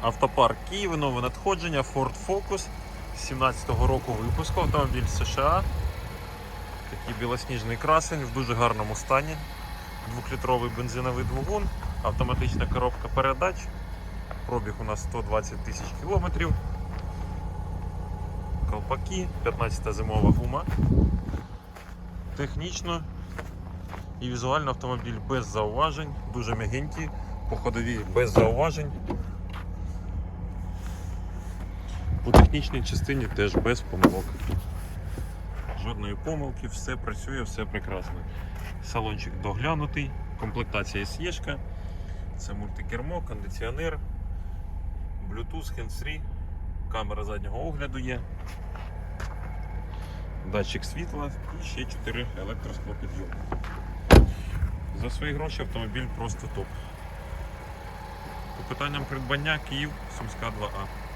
Автопарк Київ, нове надходження, Ford Focus 17-го року випуску, автомобіль США. Такий білосніжний красень в дуже гарному стані. Двохлітровий бензиновий двигун, автоматична коробка передач. Пробіг у нас 120 тисяч кілометрів. Колпаки, 15-та зимова гума. Технічно і візуально автомобіль без зауважень, дуже м'ягенький, по ходовій без зауважень. У технічній частині теж без помилок. Жодної помилки, все працює, все прекрасно. Салончик доглянутий, комплектація SE, це мультикермо, кондиціонер, Bluetooth, hands-free, камера заднього огляду є, датчик світла і ще 4 електросклопідйоми. За свої гроші автомобіль просто топ. По питанням придбання Київ, Сумська 2А.